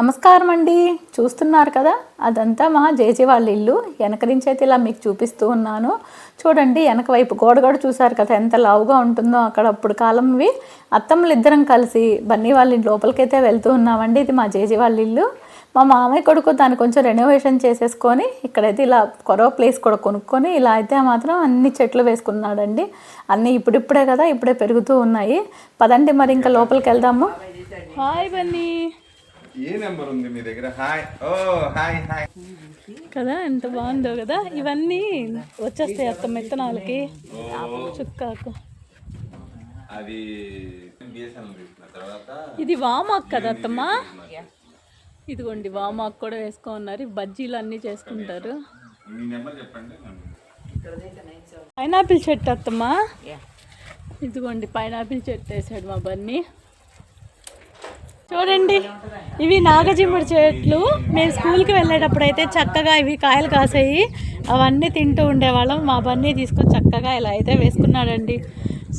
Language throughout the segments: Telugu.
నమస్కారం అండి చూస్తున్నారు కదా? అదంతా మా జేజీ వాళ్ళ ఇల్లు. వెనక నుంచి అయితే ఇలా మీకు చూపిస్తూ ఉన్నాను. చూడండి వెనక వైపు గోడ గోడ చూసారు కదా ఎంత లావుగా ఉంటుందో అక్కడ అప్పుడు కాలంవి. అత్తమ్మలు ఇద్దరం కలిసి బన్నీ వాళ్ళ ఇంటి లోపలికైతే వెళ్తూ ఉన్నామండి. ఇది మా జేజీ వాళ్ళ ఇల్లు. మా మామయ్య కొడుకు దాన్ని కొంచెం రెనోవేషన్ చేసేసుకొని ఇక్కడైతే ఇలా కొరవ ప్లేస్ కూడా కొనుక్కొని ఇలా అయితే మాత్రం అన్ని చెట్లు వేసుకున్నాడండి. అన్నీ ఇప్పుడిప్పుడే కదా ఇప్పుడే పెరుగుతూ ఉన్నాయి. పదండి మరి ఇంకా లోపలికి వెళ్దాము. హాయ్ బన్నీ. ఏ నెంబర్ ఉంది మీ దగ్గర? హాయ్. ఓ హాయ్ హాయ్. కదా ఎంత బాగుందో కదా? ఇవన్నీ వచ్చేస్తాయి అత్త మెత్తనాలకి. చుక్కాకు. అది ఇది వామాక్ కదా అత్తమ్మ? ఇదిగోండి వామాక్ కూడా వేసుకో ఉన్నారు బజ్జీలు అన్నీ చేసుకుంటారు. పైనాపిల్ చెట్టు అత్తమ్మ. ఇదిగోండి పైనాపిల్ చెట్టు వేసాడు మా బన్నీ. చూడండి ఇవి నాగజిమ్ముడి చెట్లు. మేము స్కూల్కి వెళ్ళేటప్పుడు అయితే చక్కగా ఇవి కాయలు కాసాయి అవన్నీ తింటూ ఉండేవాళ్ళం. మా బన్నీ తీసుకొని చక్కగా ఇలా అయితే వేసుకున్నాడండి.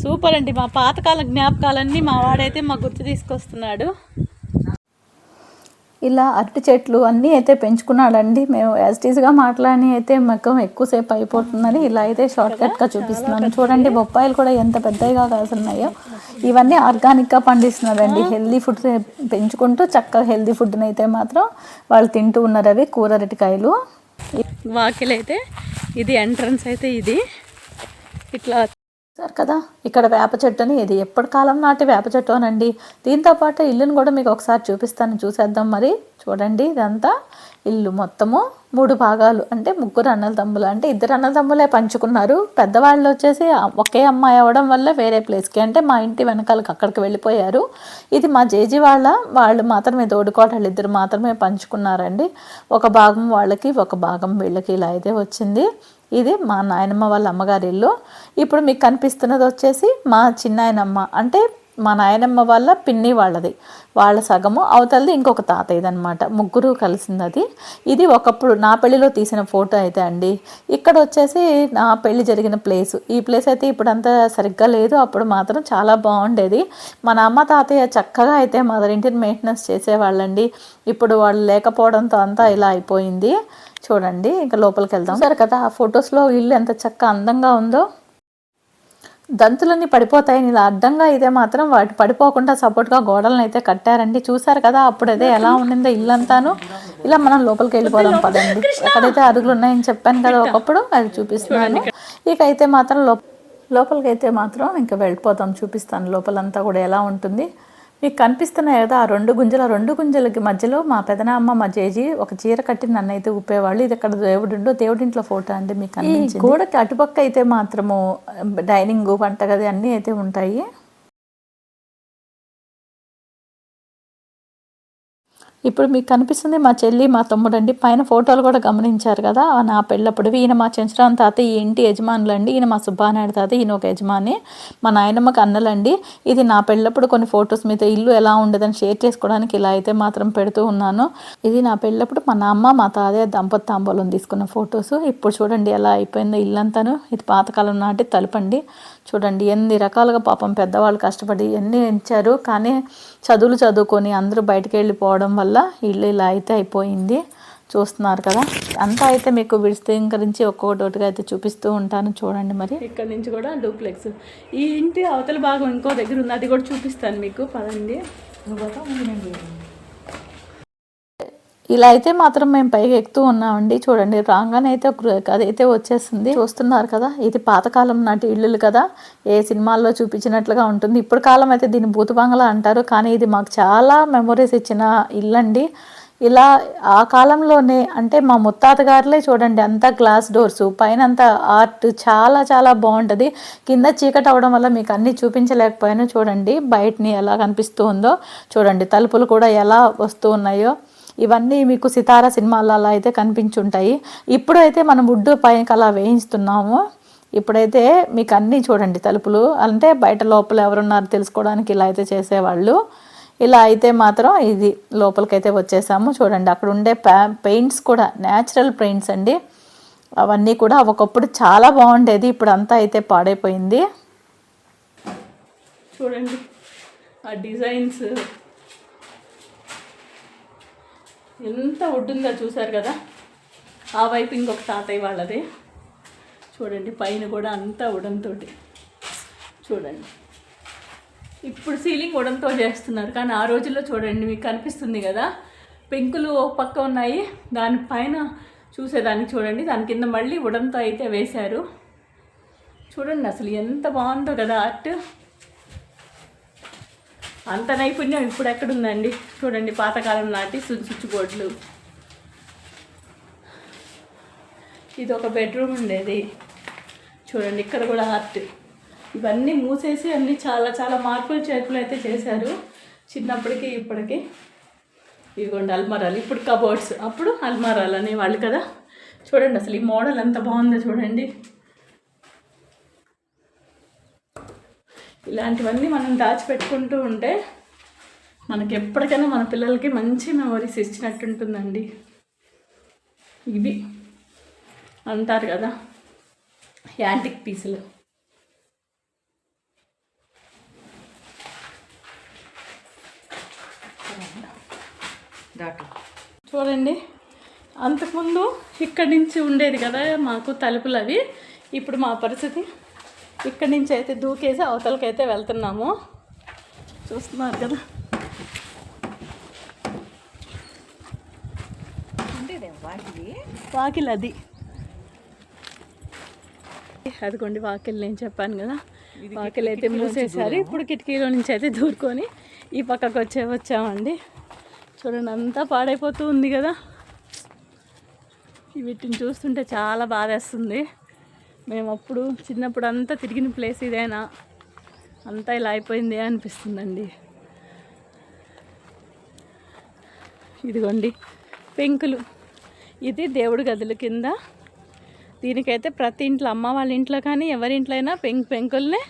సూపర్ అండి. మా పాతకాల జ్ఞాపకాలన్నీ మా వాడైతే మా గుర్తు తీసుకొస్తున్నాడు. ఇలా అరటి చెట్లు అన్నీ అయితే పెంచుకున్నాడండి. మేము యాజిటీస్గా మాట్లాడి అయితే మాకు ఎక్కువసేపు అయిపోతుందని ఇలా అయితే షార్ట్కట్గా చూపిస్తున్నాను. చూడండి బొప్పాయిలు కూడా ఎంత పెద్దగా కాసున్నాయో ఇవన్నీ ఆర్గానిక్గా పండిస్తున్నాడండి హెల్దీ ఫుడ్ పెంచుకుంటూ చక్కగా హెల్దీ ఫుడ్ని అయితే మాత్రం వాళ్ళు తింటూ ఉన్నారు అవి కూర అరటికాయలు. వాకిలైతే ఇది ఎంట్రన్స్ అయితే ఇది. ఇట్లా చూస్తారు కదా? ఇక్కడ వేప చెట్టుని ఇది ఎప్పటి కాలం నాటి వేప చెట్టు అనండి? దీంతో పాటు ఇల్లుని కూడా మీకు ఒకసారి చూపిస్తాను చూసేద్దాం మరి. చూడండి ఇదంతా ఇల్లు మొత్తము మూడు భాగాలు. అంటే ముగ్గురు అన్నల తమ్ములు. అంటే ఇద్దరు అన్నల తమ్ములే పంచుకున్నారు. పెద్దవాళ్ళు వచ్చేసి ఒకే అమ్మాయి అవ్వడం వల్ల వేరే ప్లేస్కి. అంటే మా ఇంటి వెనకాలకి అక్కడికి వెళ్ళిపోయారు. ఇది మా జేజీ వాళ్ళ. వాళ్ళు మాత్రమే తోడుకోటలు ఇద్దరు మాత్రమే పంచుకున్నారండి. ఒక భాగం వాళ్ళకి ఒక భాగం వీళ్ళకి ఇలా అయితే వచ్చింది. ఇది మా నాయనమ్మ వాళ్ళ అమ్మగారి ఇల్లు. ఇప్పుడు మీకు కనిపిస్తున్నది వచ్చేసి మా చిన్నాయనమ్మ. అంటే మా నాయనమ్మ వాళ్ళ పిన్ని వాళ్ళది. వాళ్ళ సగము అవతలది ఇంకొక తాతయ్యది అనమాట ముగ్గురు కలిసింది అది ఇది ఒకప్పుడు నా పెళ్ళిలో తీసిన ఫోటో అయితే అండి. ఇక్కడ వచ్చేసి నా పెళ్ళి జరిగిన ప్లేస్. ఈ ప్లేస్ అయితే ఇప్పుడు సరిగ్గా లేదు. అప్పుడు మాత్రం చాలా బాగుండేది. మన అమ్మ తాతయ్య చక్కగా అయితే మదర్ ఇంటిని మెయింటెనెన్స్ చేసేవాళ్ళండి. ఇప్పుడు వాళ్ళు లేకపోవడంతో అంతా ఇలా అయిపోయింది. చూడండి ఇంకా లోపలికి వెళ్దాం. సరే కదా ఆ ఫొటోస్లో ఇల్లు ఎంత చక్క అందంగా ఉందో. దంతులన్నీ పడిపోతాయని ఇలా అడ్డంగా అయితే మాత్రం వాటి పడిపోకుండా సపోర్ట్గా గోడలను అయితే కట్టారండి. చూసారు కదా అప్పుడు అదే ఎలా ఉండిందో ఇల్లు అంతాను ఇలా మనం లోపలికి వెళ్ళిపోదాం పదండి. ఎక్కడైతే అరుగులు ఉన్నాయని చెప్పాను కదా ఒకప్పుడు అది చూపిస్తున్నాను. ఇక అయితే మాత్రం లోప లోపలికి అయితే మాత్రం ఇంకా వెళ్ళిపోతాం చూపిస్తాను. లోపలంతా కూడా ఎలా ఉంటుంది. మీకు కనిపిస్తున్నాయి కదా ఆ రెండు గుంజలు ఆ రెండు గుంజలకి మధ్యలో మా పెదనాన్న మా జేజీ ఒక చీర కట్టి నన్ను అయితే ఊపేవాళ్ళు. ఇది అక్కడ దేవుడు దేవుడింట్లో ఫోటో అండి మీకు గోడకి అటుపక్క అయితే మాత్రము డైనింగ్ వంటగది అన్నీ అయితే ఉంటాయి. ఇప్పుడు మీకు కనిపిస్తుంది మా చెల్లి మా తమ్ముడు అండి పైన ఫోటోలు కూడా గమనించారు కదా. నా పెళ్ళప్పుడు ఈయన మా చెంచరాన్ తాత ఈ ఇంటి యజమానులు అండి ఈయన మా సుబ్బానాయుడు తాత ఈయన ఒక యజమాని. మా నాయనమ్మకి అన్నలండి. ఇది నా పెళ్ళప్పుడు కొన్ని ఫొటోస్ మీద ఇల్లు ఎలా ఉండదని షేర్ చేసుకోవడానికి ఇలా అయితే మాత్రం పెడుతూ ఉన్నాను. ఇది నా పెళ్ళప్పుడు మా నాన్న మా తాతయ్య దంపతి తాంబూలం తీసుకున్న ఫొటోస్. ఇప్పుడు చూడండి ఎలా అయిపోయిందో ఇల్లంతాను. ఇది పాతకాలం నాటి తలుపండి. చూడండి ఎన్ని రకాలుగా పాపం పెద్దవాళ్ళు కష్టపడి ఎన్ని ఎంచారు కానీ చదువులు చదువుకొని అందరూ బయటికి వెళ్ళిపోవడం వల్ల ఇల్లు ఇలా అయితే అయిపోయింది. చూస్తున్నారు కదా అంతా అయితే మీకు విస్తీకరించి ఒక్కొక్కటిగా అయితే చూపిస్తూ ఉంటాను. చూడండి మరి. ఇక్కడ నుంచి కూడా డూప్లెక్స్. ఈ ఇంటి అవతల భాగం ఇంకో దగ్గర ఉంది అది కూడా చూపిస్తాను మీకు. పదండి. ఇలా అయితే మాత్రం మేము పైకి ఎక్కుతూ ఉన్నామండి. చూడండి రాగానే అయితే ఒక అదైతే వచ్చేస్తుంది చూస్తున్నారు కదా ఇది పాతకాలం నాటి ఇల్లులు కదా. ఏ సినిమాల్లో చూపించినట్లుగా ఉంటుంది. ఇప్పుడు కాలం అయితే దీన్ని భూతబంగళ అంటారు. కానీ ఇది మాకు చాలా మెమొరీస్ ఇచ్చిన ఇల్లు అండి ఇలా ఆ కాలంలోనే అంటే మా ముత్తాత గారులే చూడండి అంతా గ్లాస్ డోర్స్ పైన అంతా ఆర్ట్ చాలా చాలా బాగుంటుంది. కింద చీకటి అవడం వల్ల మీకు అన్నీ చూపించలేకపోయాను. చూడండి బయటని ఎలా కనిపిస్తూ ఉందో. చూడండి తలుపులు కూడా ఎలా వస్తూ ఉన్నాయో. ఇవన్నీ మీకు సితారా సినిమాలలో అయితే కనిపించుంటాయి. ఇప్పుడైతే మనం వుడ్ పైన అలా వేయిస్తున్నాము. ఇప్పుడైతే మీకు అన్నీ చూడండి తలుపులు. అంటే బయట లోపల ఎవరున్నారు తెలుసుకోవడానికి ఇలా అయితే చేసేవాళ్ళు. ఇలా అయితే మాత్రం ఇది లోపలికైతే వచ్చేసాము. చూడండి అక్కడ ఉండే పెయింట్స్ కూడా న్యాచురల్ పెయింట్స్ అండి. అవన్నీ కూడా ఒకప్పుడు చాలా బాగుండేది. ఇప్పుడు అంతా అయితే పాడైపోయింది. చూడండి ఆ డిజైన్స్. ఎంత ఒడ్డుందో చూశారు కదా? ఆ వైపు ఇంకొక తాతయ్య వాళ్ళది. చూడండి పైన కూడా అంతా ఉడంతోటి. చూడండి. ఇప్పుడు సీలింగ్ ఉడంతో చేస్తున్నారు. కానీ ఆ రోజుల్లో చూడండి మీకు కనిపిస్తుంది కదా? పెంకులు ఒక పక్క ఉన్నాయి. దానిపైన చూసేదానికి చూడండి. దాని కింద మళ్ళీ ఉడంతో అయితే వేశారు. చూడండి అసలు ఎంత బాగుందో కదా ఆర్ట్. అంత నైపుణ్యం ఇప్పుడు ఎక్కడుందండి? చూడండి పాతకాలం నాటి స్విచ్ బోర్డులు. ఇది ఒక బెడ్రూమ్ ఉండేది. చూడండి ఇక్కడ కూడా ఆర్ట్ ఇవన్నీ మూసేసి అన్నీ చాలా చాలా మార్పులు చేతులు అయితే చేశారు. చిన్నప్పటికి ఇప్పటికి. ఇదిగోండి అల్మారాలు. ఇప్పుడు కబోర్డ్స్ అప్పుడు అల్మారాలు అనేవాళ్ళు కదా. చూడండి అసలు ఈ మోడల్ ఎంత బాగుందో చూడండి. ఇలాంటివన్నీ మనం దాచిపెట్టుకుంటూ ఉంటే మనకి ఎప్పటికైనా మన పిల్లలకి మంచి మెమరీస్ ఇచ్చినట్టు ఉంటుందండి ఇవి అంటారు కదా యాంటిక్ పీసులు. చూడండి అంతకుముందు ఇక్కడి నుంచి ఉండేది కదా మాకు తలుపులు అవి. ఇప్పుడు మా పరిస్థితి ఇక్కడి నుంచి అయితే దూకేసి అవతలకైతే వెళ్తున్నాము. చూస్తున్నారు కదా. వాకిల్? అది. అదిగోండి వాకిల్ నేను చెప్పాను కదా. వాకిల్ అయితే మూసేశారు. ఇప్పుడు కిటికీలో నుంచి అయితే దూరుకొని ఈ పక్కకు వచ్చే వచ్చామండి. చూడండి అంతా పాడైపోతూ ఉంది కదా. వీటిని చూస్తుంటే చాలా బాధేస్తుంది. మేము అప్పుడు చిన్నప్పుడు అంతా తిరిగిన ప్లేస్ ఇదేనా? అంతా ఇలా అయిపోయింది అనిపిస్తుందండి. ఇదిగోండి పెంకులు. ఇది దేవుడి గదుల కింద. దీనికైతే ప్రతి ఇంట్లో అమ్మ వాళ్ళ ఇంట్లో కానీ ఎవరి ఇంట్లో అయినా పెంకు పెంకుల్నే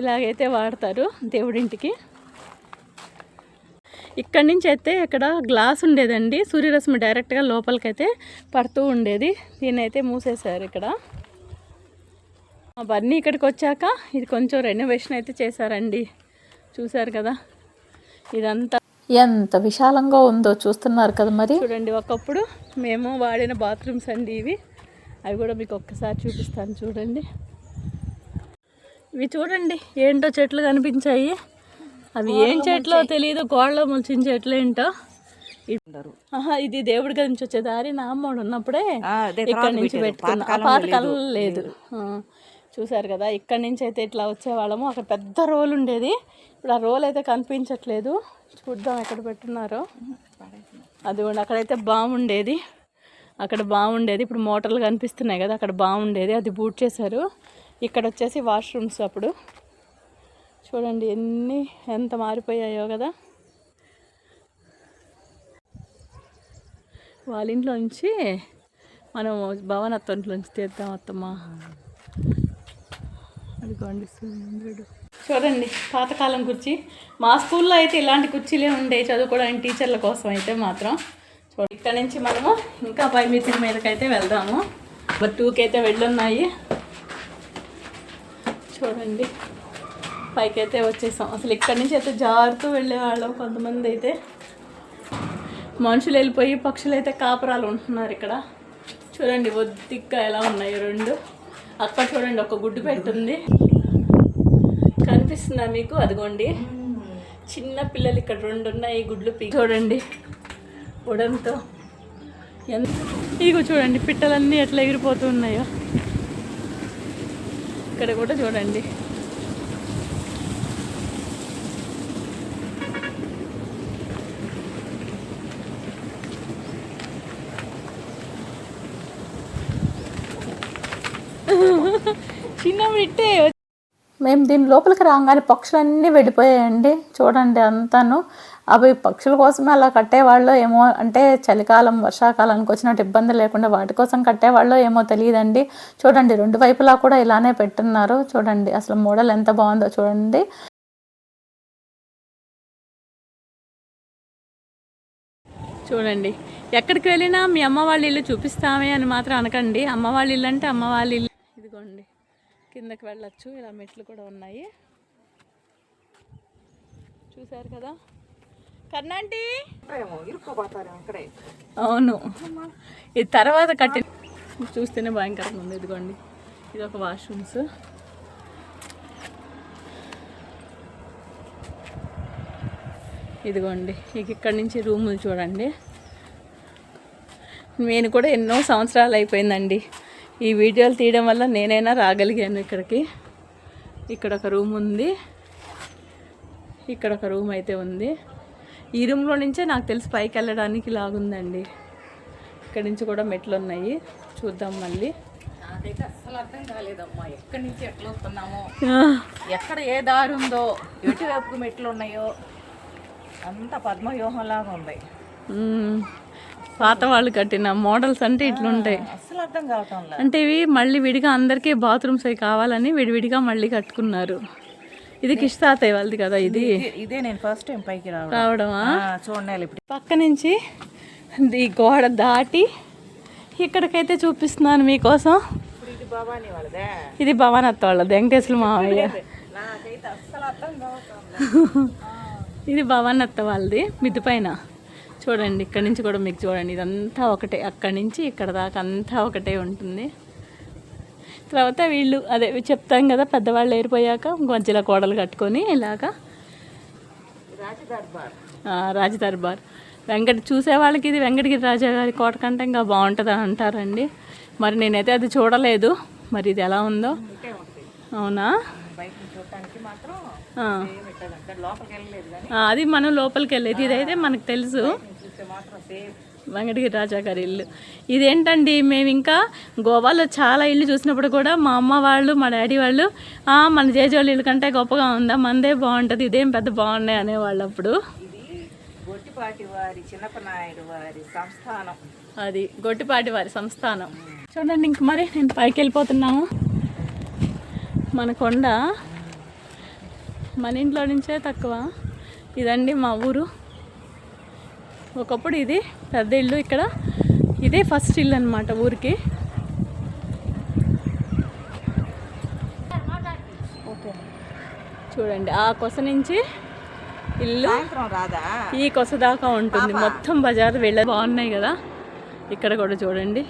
ఇలాగైతే వాడతారు దేవుడింటికి. ఇక్కడి నుంచి అయితే ఇక్కడ గ్లాస్ ఉండేదండి. సూర్యరశ్మి డైరెక్ట్గా లోపలికైతే పడుతూ ఉండేది. దీన్ని అయితే మూసేశారు ఇక్కడ. అవన్నీ ఇక్కడికి వచ్చాక ఇది కొంచెం రెనోవేషన్ అయితే చేశారండి. చూశారు కదా? ఇదంతా ఎంత విశాలంగా ఉందో చూస్తున్నారు కదా మరి? చూడండి ఒకప్పుడు మేము వాడిన బాత్రూమ్స్ అండి ఇవి. అవి కూడా మీకు ఒక్కసారి చూపిస్తాను చూడండి. ఇవి చూడండి ఏంటో చెట్లు కనిపించాయి. అవి ఏం చెట్లో తెలియదు గోడలో మొలిచిన చెట్లు ఏంటో. ఇది దేవుడి గది నుంచి వచ్చే దారి నా అమ్మోడు ఉన్నప్పుడే ఇక్కడ నుంచి. పెట్టుకున్నా. పాతకాలంలో లేదు. చూశారు కదా ఇక్కడ నుంచి అయితే ఇట్లా వచ్చేవాళ్ళము. అక్కడ పెద్ద రోల్ ఉండేది. ఇప్పుడు ఆ రోల్ అయితే కనిపించట్లేదు. చూద్దాం ఎక్కడ పెట్టున్నారో. అదిగోండి అక్కడైతే బాగుండేది అక్కడ బాగుండేది ఇప్పుడు మోటార్లు కనిపిస్తున్నాయి కదా అక్కడ బాగుండేది అది బూట్ చేశారు. ఇక్కడ వచ్చేసి వాష్రూమ్స్ అప్పుడు. చూడండి ఎన్ని ఎంత మారిపోయాయో కదా. వాళ్ళ ఇంట్లో నుంచి మనం భవనత్వంలోంచి తీద్దాం అత్తమ్మ. చూడండి పాతకాలం కుర్చీ. మా స్కూల్లో అయితే ఇలాంటి కుర్చీలే ఉండే చదువుకోవడానికి టీచర్ల కోసం అయితే మాత్రం. చూడండి ఇక్కడ నుంచి మనము ఇంకా పై మీటింగ్ మీదకైతే వెళ్దాము. ఒక టూకి అయితే వెళ్ళున్నాయి. చూడండి పైకి అయితే వచ్చేసాం. అసలు ఇక్కడ నుంచి అయితే జారుతూ వెళ్ళేవాళ్ళం కొంతమంది అయితే. మనుషులు వెళ్ళిపోయి పక్షులు అయితే కాపురాలు ఉంటున్నారు ఇక్కడ. చూడండి ఒద్దిగ్గా ఎలా ఉన్నాయి రెండు. అక్కడ చూడండి ఒక గుడ్డు పెట్టుంది. కనిపిస్తుందా మీకు? అదిగోండి. చిన్న పిల్లలు ఇక్కడ రెండు ఉన్నాయి గుడ్లు పీ చూడండి ఉడంతో. ఎంత ఇగో చూడండి పిట్టలన్నీ ఎట్లా ఎగిరిపోతూ ఉన్నాయో ఇక్కడ కూడా చూడండి. ఇట్టే. మేము దీని లోపలికి రాగానే పక్షులన్నీ వెళ్ళిపోయాయండి. చూడండి అంతాను. అవి పక్షుల కోసమే అలా కట్టేవాళ్ళు ఏమో అంటే చలికాలం వర్షాకాలానికి వచ్చినట్టు ఇబ్బంది లేకుండా వాటి కోసం కట్టేవాళ్ళు ఏమో తెలియదండి. చూడండి రెండు వైపులా కూడా ఇలానే పెట్టున్నారు. చూడండి అసలు మోడల్ ఎంత బాగుందో చూడండి. చూడండి ఎక్కడికి వెళ్ళినా మీ అమ్మ వాళ్ళ ఇల్లు చూపిస్తామే అని మాత్రం అనకండి. అమ్మ వాళ్ళ ఇల్లు అంటే అమ్మ వాళ్ళ ఇల్లు. ఇదిగోండి. కిందకి వెళ్ళొచ్చు. ఇలా మెట్లు కూడా ఉన్నాయి. చూశారు కదా? కర్ణాంటి! అవును. ఇది తర్వాత కట్టి చూస్తేనే భయంకరంగా ఉంది. ఇదిగోండి. ఇది ఒక వాష్రూమ్స్. ఇదిగోండి. ఇక ఇక్కడి నుంచి రూములు చూడండి. నేను కూడా ఎన్నో సంవత్సరాలు అయిపోయిందండి. ఈ వీడియోలు తీయడం వల్ల నేనైనా రాగలిగాను ఇక్కడికి. ఇక్కడ ఒక రూమ్ ఉంది. ఇక్కడ ఒక రూమ్ అయితే ఉంది. ఈ రూమ్లో నుంచే నాకు తెలిసి పైకి వెళ్ళడానికి లాగుందండి. ఇక్కడి నుంచి కూడా మెట్లు ఉన్నాయి. చూద్దాం మళ్ళీ. నాకైతే అస్సలు అర్థం కాలేదమ్మా. ఎక్కడి నుంచి ఎట్లా వస్తున్నామో. ఎక్కడ ఏ దారి ఉందో ఎటువైపు మెట్లు ఉన్నాయో అంత పద్మవ్యూహంలాగా ఉంది. పాత వాళ్ళు కట్టిన మోడల్స్ అంటే ఇట్లుంటాయి. అర్థం కావటం అంటే ఇవి మళ్ళీ విడిగా అందరికీ బాత్రూమ్స్ అవి కావాలని విడివిడిగా మళ్ళీ కట్టుకున్నారు. ఇది కిష్ తాతయ్య వాళ్ళది కదా ఇది? ఇదే నేను ఫస్ట్ టైం పైకి రావడం. రావడమా? చూడండి ఇప్పుడు. పక్క నుంచి ఈ గోడ దాటి ఇక్కడికైతే చూపిస్తున్నాను మీకోసం. ఇది భవానీ భవానత్త వాళ్ళది వెంకటేశ్వర మావయ్య. కావటం ఇది భవానత్త వాళ్ళది మిద్ది పైన. చూడండి ఇక్కడ నుంచి కూడా మీకు చూడండి ఇదంతా ఒకటే అక్కడి నుంచి ఇక్కడ దాకా అంతా ఒకటే ఉంటుంది. తర్వాత వీళ్ళు అదే చెప్తాం కదా పెద్దవాళ్ళు ఏరిపోయాక మధ్యలో కోడలు కట్టుకొని ఇలాగా రాజ దర్బార్ ఆ, రాజ దర్బార్ వెంకట చూసే వాళ్ళకి ఇది వెంకటగిరి రాజా గారి కోట కంటే ఇంకా బాగుంటుంది అంటారండి. మరి నేనైతే అది చూడలేదు మరి ఇది ఎలా ఉందో. అవునా? అది మనం లోపలికి వెళ్ళేది. ఇదైతే మనకు తెలుసు. వెంకటగిరి రాజా గారి ఇల్లు. ఇదేంటండి? మేము ఇంకా గోవాలో చాలా ఇల్లు చూసినప్పుడు కూడా మా అమ్మ వాళ్ళు మా డాడీ వాళ్ళు "ఆ, మన జేజోళ్ళ ఇల్లు కంటే గొప్పగా ఉందా? మనదే బాగుంటుంది ఇదేం పెద్ద బాగున్నాయి అనేవాళ్ళు అప్పుడు గొట్టిపాటి వారి చిన్నప్ప నాయుడు వారి సంస్థానం. అది గొట్టిపాటి వారి సంస్థానం. చూడండి ఇంక మరి నేను పైకి వెళ్ళిపోతున్నాము. మన కొండ మన ఇంట్లో నుంచే తక్కువ. ఇదండి మా ఊరు. ఒకప్పుడు ఇది పెద్ద ఇల్లు ఇక్కడ. ఇదే ఫస్ట్ ఇల్లు అనమాట ఊరికి. చూడండి ఆ కొస నుంచి ఇల్లు ఈ కొస దాకా ఉంటుంది. మొత్తం బజార్ వెళ్ళ బాగున్నాయి కదా. ఇక్కడ కూడా చూడండి.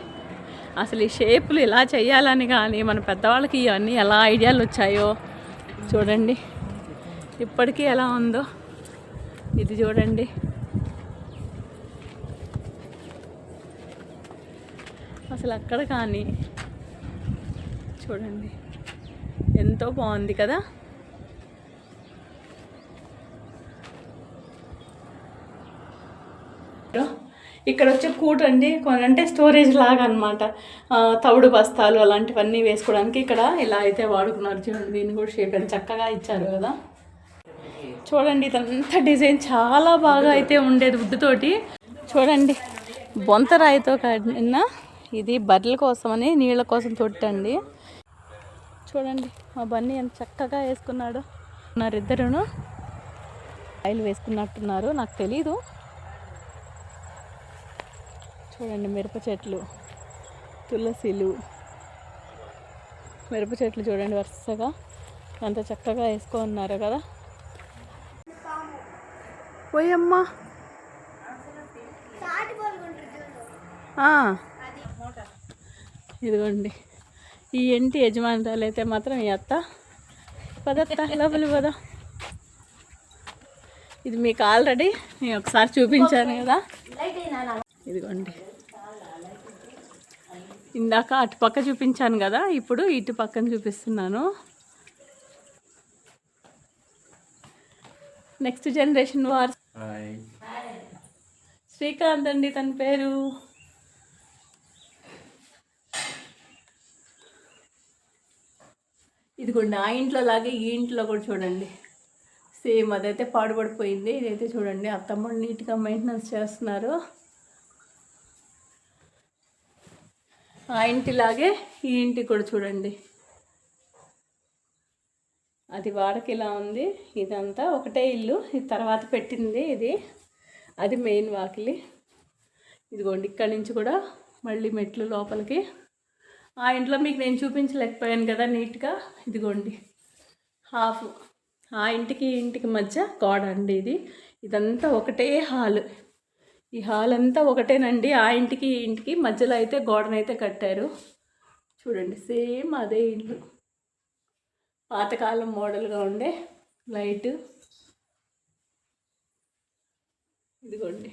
అసలు ఈ షేపులు ఇలా చేయాలని కానీ మన పెద్దవాళ్ళకి ఇవన్నీ ఎలా ఐడియాలు వచ్చాయో చూడండి. ఇప్పటికీ ఎలా ఉందో ఇది చూడండి. అసలు అక్కడ కానీ చూడండి. ఎంతో బాగుంది కదా? ఇక్కడ వచ్చే కూట అండి అంటే స్టోరేజ్ లాగా అనమాట తవుడు బస్తాలు అలాంటివన్నీ వేసుకోవడానికి ఇక్కడ ఇలా అయితే వాడుకున్నారు చూడండి. దీన్ని కూడా షేప్ ఎంత చక్కగా ఇచ్చారు కదా. చూడండి ఇదంతా డిజైన్ చాలా బాగా అయితే ఉండేది వుడ్డుతోటి చూడండి బొంతరాయితో కడిన ఇది బర్రెల కోసమని నీళ్ళ కోసం తొట్టండి చూడండి మా బన్నీ ఎంత చక్కగా వేసుకున్నాడు. నారిద్దరును ఆయిల్ వేసుకున్నట్టున్నారు నాకు తెలీదు. చూడండి మిరప చెట్లు తులసిలు. మిరప చెట్లు చూడండి వరుసగా. ఎంత చక్కగా వేసుకున్నారు కదా. పోయమ్మా. ఆ. ఇదిగోండి. ఈ ఇంటి యజమానురాలు అయితే మాత్రం ఈ అత్త. పదత్త లోపలి పద. ఇది మీకు ఆల్రెడీ నేను ఒకసారి చూపించాను కదా. ఇదిగోండి. ఇందాక అటు పక్క చూపించాను కదా ఇప్పుడు ఇటు పక్కన చూపిస్తున్నాను. నెక్స్ట్ జనరేషన్ వార్ శ్రీకాంత్ అండి తన పేరు. ఇదిగోండి ఆ ఇంట్లో లాగే ఈ ఇంట్లో కూడా చూడండి. సేమ్ అదైతే పాడుపడిపోయింది. ఇదైతే చూడండి. అత్తమ్మ నీట్గా మెయింటెనెన్స్ చేస్తున్నారు. ఆ ఇంటిలాగే ఈ ఇంటి కూడా చూడండి. అది వాడకి ఇలా ఉంది. ఇదంతా ఒకటే ఇల్లు. ఇది తర్వాత పెట్టింది ఇది. అది మెయిన్ వాకిలి. ఇదిగోండి ఇక్కడి నుంచి కూడా మళ్ళీ మెట్లు లోపలికి ఆ ఇంట్లో మీకు నేను చూపించలేకపోయాను కదా నీట్గా. ఇదిగోండి. హాఫ్. ఆ ఇంటికి ఇంటికి మధ్య గోడ అండి ఇది. ఇదంతా ఒకటే హాల్. ఈ హాల్ అంతా ఒకటేనండి. ఆ ఇంటికి ఇంటికి మధ్యలో అయితే గోడనైతే కట్టారు. చూడండి సేమ్ అదే ఇల్లు. పాతకాలం మోడల్గా ఉండే లైట్. ఇదిగోండి.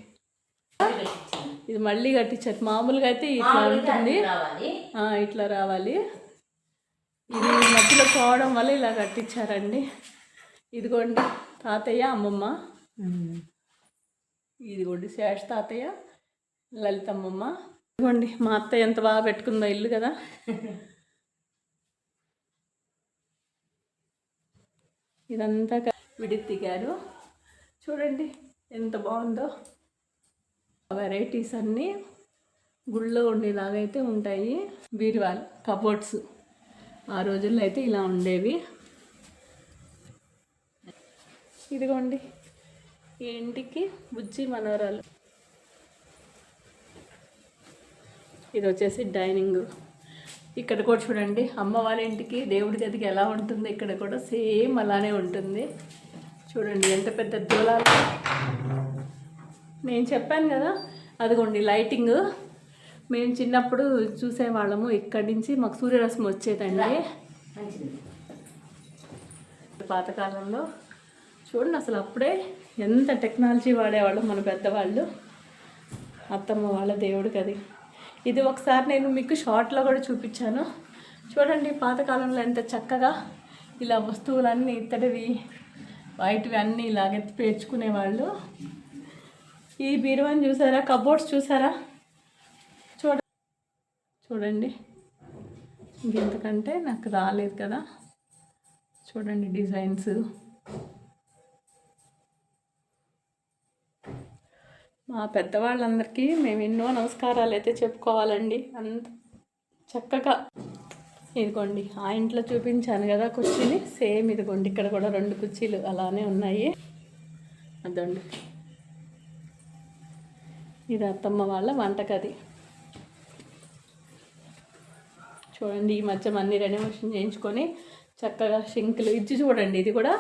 ఇది మళ్ళీ కట్టించారు మామూలుగా అయితే ఇట్లా ఉంటుంది. ఇట్లా రావాలి. ఇది మధ్యలో పోవడం వల్ల ఇలా కట్టించారండి. ఇదిగోండి తాతయ్య అమ్మమ్మ. ఇదిగోండి శేష్ తాతయ్య లలితమ్మమ్మ. ఇదిగోండి మా అత్తయ్య ఎంత బాగా పెట్టుకుందో ఇల్లు కదా. ఇదంతా క- విడితిగారు చూడండి ఎంత బాగుందో. వెరైటీస్ అన్నీ గుళ్ళో ఉండేలాగా అయితే ఉంటాయి. బీరువాలు కబోర్డ్స్ ఆ రోజుల్లో అయితే ఇలా ఉండేవి. ఇదిగోండి ఈ ఇంటికి బుజ్జి మనోరాలు ఇది వచ్చేసి డైనింగ్. ఇక్కడ కూడా చూడండి అమ్మ ఇంటికి దేవుడి గదికి ఎలా ఉంటుంది ఇక్కడ కూడా సేమ్ అలానే ఉంటుంది. చూడండి ఎంత పెద్ద దూలాలు. నేను చెప్పాను కదా అదిగోండి లైటింగ్ మేము చిన్నప్పుడు చూసేవాళ్ళము ఇక్కడి నుంచి మాకు సూర్యరశ్మి వచ్చేదండి. పాతకాలంలో చూడండి అసలు అప్పుడే ఎంత టెక్నాలజీ వాడేవాళ్ళు మన పెద్దవాళ్ళు. అత్తమ్మ వాళ్ళ దేవుడికి అది. ఇది ఒకసారి నేను మీకు షార్ట్లో కూడా చూపించాను. చూడండి పాతకాలంలో ఎంత చక్కగా ఇలా వస్తువులన్నీ ఇత్తడివి వైట్వి అన్నీ ఇలాగెత్తి పేర్చుకునేవాళ్ళు. ఈ బీరువాని చూసారా? కబోర్డ్స్ చూసారా? చూడ చూడండి. ఇంకెంతకంటే నాకు రాలేదు కదా. చూడండి డిజైన్స్. మా పెద్దవాళ్ళందరికీ మేము ఎన్నో నమస్కారాలు అయితే చెప్పుకోవాలండి. అంత చక్కగా. ఇదిగోండి ఆ ఇంట్లో చూపించాను కదా కుర్చీని. సేమ్ ఇదిగోండి ఇక్కడ కూడా రెండు కుర్చీలు అలానే ఉన్నాయి. అదండి. ఇది అత్తమ్మ వాళ్ళ వంటగది. చూడండి ఈ మధ్య అన్ని రెనోవేషన్ చేయించుకొని చక్కగా షింకులు ఇది చూడండి ఇది కూడా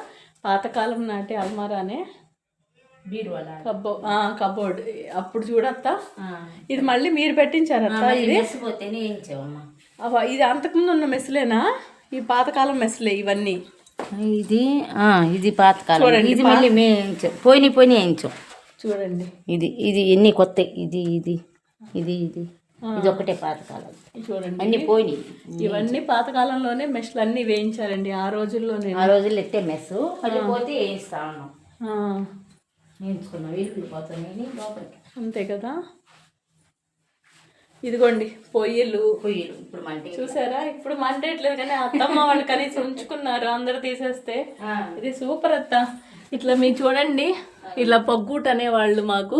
పాతకాలం నాటి అల్మారానే. బీరువాలా? కబో ఆ, కబోర్డ్. అప్పుడు చూడత్త ఇది మళ్ళీ మీరు పెట్టించారత్త ఇది? అంతకుముందు ఉన్న మెస్లేనా? ఈ పాతకాలం మెస్లే ఇవన్నీ. ఇది ఇది పాతకాలం. ఇది మళ్ళీ మేము పోయిన పోయిన వేయించాం. చూడండి. ఇది ఇది ఎన్ని కొత్త ఇది ఇది ఇది ఇది. ఇది ఒకటే పాతకాలం. చూడండి. అన్ని పోయినాయి. ఇవన్నీ పాతకాలంలోనే మెస్లు అన్నీ వేయించారండి. ఆ రోజుల్లోనే. ఆ రోజుల్లో ఎత్తే మెస్ మళ్ళీ పోతే వేయిస్తా ఉన్నాం. వేయించుకున్నాం లోపలికి. అంతే కదా? ఇదిగోండి పొయ్యిలు. పొయ్యిలు ఇప్పుడు మంటే చూసారా? ఇప్పుడు మండేట్లేదు కానీ అత్తమ్మ వాళ్ళు కనీసం ఉంచుకున్నారు అందరు తీసేస్తే. ఇది సూపర్ అత్త. ఇట్లా మీకు చూడండి ఇలా పగ్గుట్ అనేవాళ్ళు మాకు.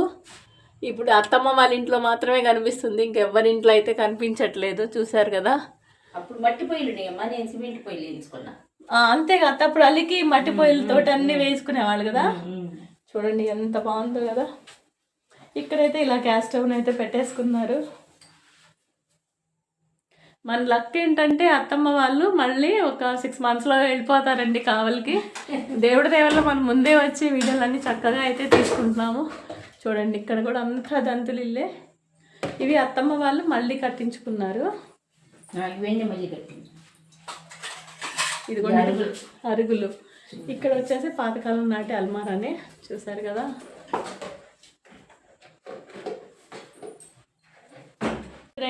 ఇప్పుడు అత్తమ్మ వాళ్ళ ఇంట్లో మాత్రమే కనిపిస్తుంది ఇంకెవ్వరి ఇంట్లో అయితే కనిపించట్లేదు చూసారు కదా. అప్పుడు మట్టి పొయ్యిలు నేను సిమెంట్ పొయ్యిలు ఆ, అంతేగా అత్త అప్పుడు అలికి మట్టి పొయ్యిలతో అన్ని వేసుకునేవాళ్ళు కదా. చూడండి ఎంత బాగుందో కదా. ఇక్కడైతే ఇలా గ్యాస్ స్టవ్ని అయితే పెట్టేసుకున్నారు. మన లక్ ఏంటంటే అత్తమ్మ వాళ్ళు మళ్ళీ ఒక సిక్స్ మంత్స్లో వెళ్ళిపోతారండి కావలికి. దేవుడి దేవల్ల మనం ముందే వచ్చి వీడియోలన్నీ చక్కగా అయితే తీసుకుంటున్నాము. చూడండి ఇక్కడ కూడా అంతా దంతులు ఇల్లే. ఇవి అత్తమ్మ వాళ్ళు మళ్ళీ కట్టించుకున్నారు. ఇది కూడా అరుగులు. ఇక్కడ వచ్చేసి పాతకాలం నాటి అల్మారానే. చూసారు కదా?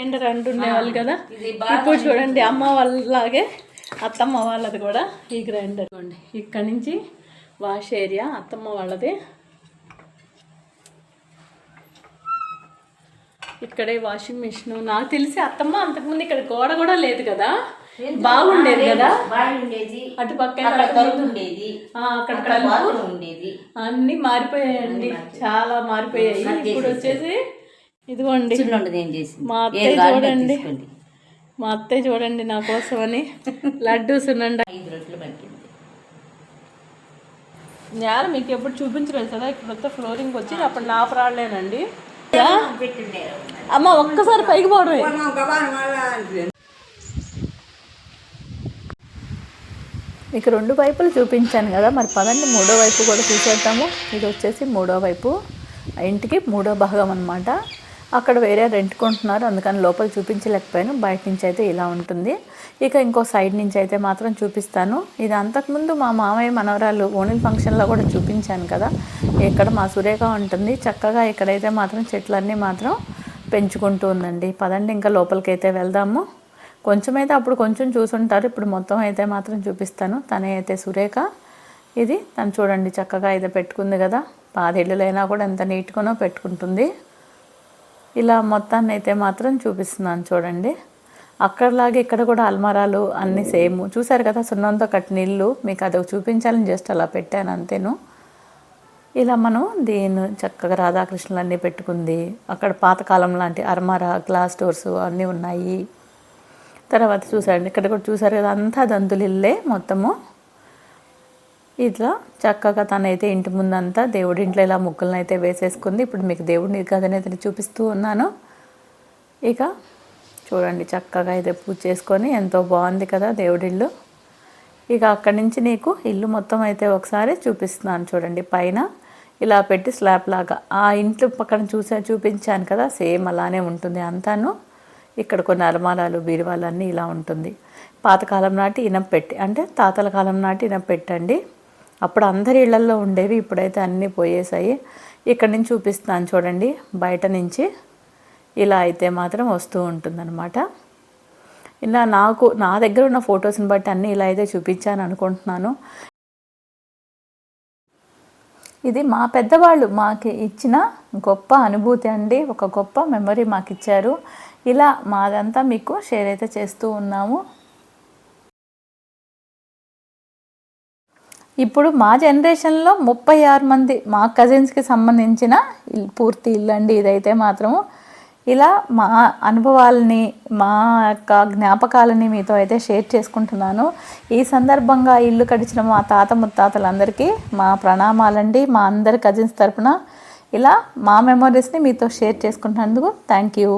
గ్రైండర్ అంటుండేవాళ్ళు కదా. ఇప్పుడు చూడండి అమ్మ వాళ్ళలాగే అత్తమ్మ వాళ్ళది కూడా ఈ గ్రైండర్ చూడండి ఇక్కడ నుంచి వాష్ ఏరియా అత్తమ్మ వాళ్ళది. ఇక్కడే వాషింగ్ మిషన్ నాకు తెలిసి అత్తమ్మ అంతకుముందు ఇక్కడ గోడ కూడా లేదు కదా. బాగుండేది కదా. అటు పక్క అక్కడ ఉండేది. అన్ని మారిపోయాయండి. చాలా మారిపోయాయి. ఇప్పుడు వచ్చేసి ఇదిగోండి. చేసి మా అత్తయ్య చూడండి. మా అత్తయ్య చూడండి నా కోసమని లడ్డు సున్నండి ఐదు రొట్టెలు పట్టింది నేను మీకు ఎప్పుడు చూపించలేదు కదా ఇక్కడ వస్తే ఫ్లోరింగ్ వచ్చి అప్పుడు నా ప్రాబ్లేనండి అమ్మ ఒక్కసారి పైకి పోవడమే. మీకు రెండు వైపులు చూపించాను కదా మరి పదండి మూడో వైపు కూడా చూసేద్దాము. ఇది వచ్చేసి మూడో వైపు. ఆ ఇంటికి మూడో భాగం అనమాట అక్కడ వేరే రెంట్ కొంటున్నారు అందుకని లోపల చూపించలేకపోయాను. బయట నుంచి అయితే ఇలా ఉంటుంది. ఇక ఇంకో సైడ్ నుంచి అయితే మాత్రం చూపిస్తాను. ఇది అంతకుముందు మా మామయ్య మనవరాలు ఓనిల్ ఫంక్షన్లో కూడా చూపించాను కదా. ఇక్కడ మా సురేఖ ఉంటుంది. చక్కగా ఇక్కడైతే మాత్రం చెట్లన్నీ మాత్రం పెంచుకుంటూ ఉందండి. పదండి ఇంకా లోపలికైతే వెళ్దాము. కొంచెం అయితే అప్పుడు కొంచెం చూసుంటారు. ఇప్పుడు మొత్తం అయితే మాత్రం చూపిస్తాను. తనే అయితే సురేఖ. ఇది తను చూడండి చక్కగా అయితే పెట్టుకుంది కదా. పాదేళ్ళైనా కూడా ఎంత నీట్గానో పెట్టుకుంటుంది. ఇలా మొత్తాన్ని అయితే మాత్రం చూపిస్తున్నాను చూడండి. అక్కడలాగే ఇక్కడ కూడా అల్మారాలు అన్నీ సేమ్. చూసారు కదా సున్నంతో కట్టిన ఇల్లు. మీకు అది చూపించాలని జస్ట్ అలా పెట్టాను అంతేను. ఇలా మనం దీన్ని చక్కగా రాధాకృష్ణులు అన్నీ పెట్టుకుంది. అక్కడ పాతకాలం లాంటి అర్మారా గ్లాస్ డోర్స్ అన్నీ ఉన్నాయి. తర్వాత చూసారండి ఇక్కడ కూడా చూసారు కదా అంతా దంతులు ఇల్లే మొత్తము. ఇట్లా చక్కగా తనైతే ఇంటి ముందంతా దేవుడి ఇంట్లో ఇలా ముగ్గులను అయితే వేసేసుకుంది. ఇప్పుడు మీకు దేవుడిని గదిని అయితే చూపిస్తూ ఉన్నాను. ఇక చూడండి చక్కగా అయితే పూజ చేసుకొని ఎంతో బాగుంది కదా దేవుడిల్లు ఇక అక్కడి నుంచి నీకు ఇల్లు మొత్తం అయితే ఒకసారి చూపిస్తున్నాను చూడండి. పైన ఇలా పెట్టి స్లాబ్ లాగా ఆ ఇంట్లో పక్కన చూసా చూపించాను కదా సేమ్ అలానే ఉంటుంది అంతాను. ఇక్కడ కొన్ని అలమారాలు బీరువాలు అన్నీ ఇలా ఉంటుంది. పాతకాలం నాటి ఇనం పెట్టి అంటే తాతల కాలం నాటి ఇనం పెట్టండి. అప్పుడు అందరి ఇళ్ళల్లో ఉండేవి ఇప్పుడైతే అన్నీ పోయేసాయి ఇక్కడ నుంచి చూపిస్తాను చూడండి. బయట నుంచి ఇలా అయితే మాత్రం వస్తూ ఉంటుందన్నమాట. ఇలా నాకు నా దగ్గర ఉన్న ఫొటోస్ని బట్టి అన్నీ ఇలా అయితే చూపించాను అనుకుంటున్నాను. ఇది మా పెద్దవాళ్ళు మాకు ఇచ్చిన గొప్ప అనుభూతి అండి. ఒక గొప్ప మెమరీ మాకు ఇచ్చారు ఇలా మాదంతా మీకు షేర్ అయితే చేస్తూ ఉన్నాము. ఇప్పుడు మా జనరేషన్లో ముప్పై ఆరు మంది మా కజిన్స్కి సంబంధించిన పూర్తి ఇల్లు అండి ఇదైతే మాత్రము. ఇలా మా అనుభవాలని మా యొక్క జ్ఞాపకాలని మీతో అయితే షేర్ చేసుకుంటున్నాను. ఈ సందర్భంగా ఇల్లు కడిచిన మా తాత ముత్తాతలందరికీ మా ప్రణామాలండి. మా అందరి కజిన్స్ తరపున ఇలా మా మెమరీస్ని మీతో షేర్ చేసుకుంటున్నందుకు థ్యాంక్ యూ.